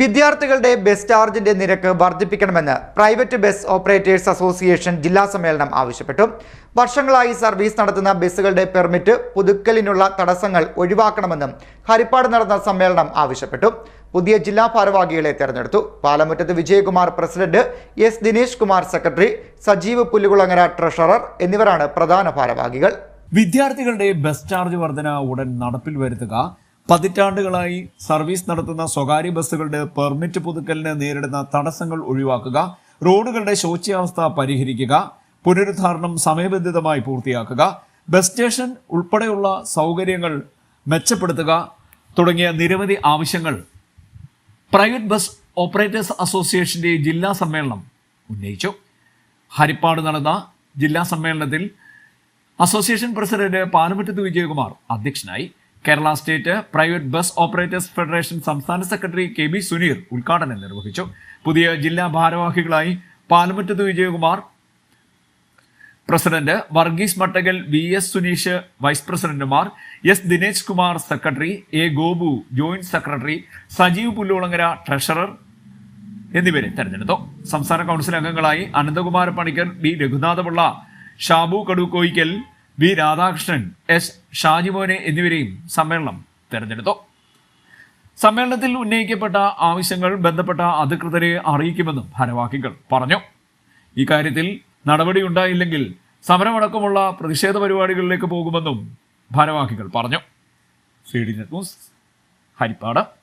വിദ്യാർത്ഥികളുടെ ബസ് ചാർജിന്റെ നിരക്ക് വർദ്ധിപ്പിക്കണമെന്ന് പ്രൈവറ്റ് ബസ് ഓപ്പറേറ്റേഴ്സ് അസോസിയേഷൻ ജില്ലാ സമ്മേളനം ആവശ്യപ്പെട്ടു. വർഷങ്ങളായി സർവീസ് നടത്തുന്ന ബസ്സുകളുടെ പെർമിറ്റ് പുതുക്കലിനുള്ള തടസ്സങ്ങൾ ഒഴിവാക്കണമെന്നും ഹരിപ്പാട് നടന്ന സമ്മേളനം ആവശ്യപ്പെട്ടു. പുതിയ ജില്ലാ ഭാരവാഹികളെ തെരഞ്ഞെടുത്തു. പാലമുറ്റത്ത് Vijayakumar president S Dinesh Kumar secretary Sajeev Pullukulangara treasurer എന്നിവരാണ് പ്രധാന ഭാരവാഹികൾ. വിദ്യാർത്ഥികളുടെ ബസ് ചാർജ് വർധന ഉടൻ നടപ്പിൽ വരുത്തുക പതിറ്റാണ്ടുകളായി സർവീസ് നടത്തുന്ന സ്വകാര്യ ബസ്സുകളുടെ പെർമിറ്റ് പുതുക്കലിന് നേരിടുന്ന തടസ്സങ്ങൾ ഒഴിവാക്കുക റോഡുകളുടെ ശോച്യാവസ്ഥ പരിഹരിക്കുക പുനരുദ്ധാരണം സമയബന്ധിതമായി പൂർത്തിയാക്കുക ബസ് സ്റ്റേഷൻ ഉൾപ്പെടെയുള്ള സൗകര്യങ്ങൾ മെച്ചപ്പെടുത്തുക തുടങ്ങിയ നിരവധി ആവശ്യങ്ങൾ പ്രൈവറ്റ് ബസ് ഓപ്പറേറ്റേഴ്സ് അസോസിയേഷന്റെ ജില്ലാ സമ്മേളനം ഉന്നയിച്ചു. ഹരിപ്പാട് നടന്ന ജില്ലാ സമ്മേളനത്തിൽ അസോസിയേഷൻ പ്രസിഡന്റ് പാനമുറ്റത്ത് വിജയകുമാർ അധ്യക്ഷനായി. Kerala state private bus operators federation സംസ്ഥാന സെക്രട്ടറി കെ ബി സുനീർ ഉദ്ഘാടനം നിർവഹിച്ചു. പുതിയ ജില്ലാ ഭാരവാഹികളായി പാലമുറ്റത്ത് Vijayakumar president Varghese Mattakal V S Suneesh vice പ്രസിഡന്റുമാർ S Dinesh Kumar secretary A Gopu joint secretary Sajeev Pullulangara treasurer എന്നിവരെ തെരഞ്ഞെടുത്തു. സംസ്ഥാന കൗൺസിൽ അംഗങ്ങളായി Ananthakumar Panicker B Raghunathapillai Shabu Kadukkoyikkal V Radhakrishnan S ഷാജിമോനെ എന്നിവരെയും സമ്മേളനം തെരഞ്ഞെടുത്തു. സമ്മേളനത്തിൽ ഉന്നയിക്കപ്പെട്ട ആവശ്യങ്ങൾ ബന്ധപ്പെട്ട അധികൃതരെ അറിയിക്കുമെന്നും ഭാരവാഹികൾ പറഞ്ഞു. ഇക്കാര്യത്തിൽ നടപടിയുണ്ടായില്ലെങ്കിൽ സമരമടക്കമുള്ള പ്രതിഷേധ പരിപാടികളിലേക്ക് പോകുമെന്നും ഭാരവാഹികൾ പറഞ്ഞു. ന്യൂസ് ഹരിപ്പാട്.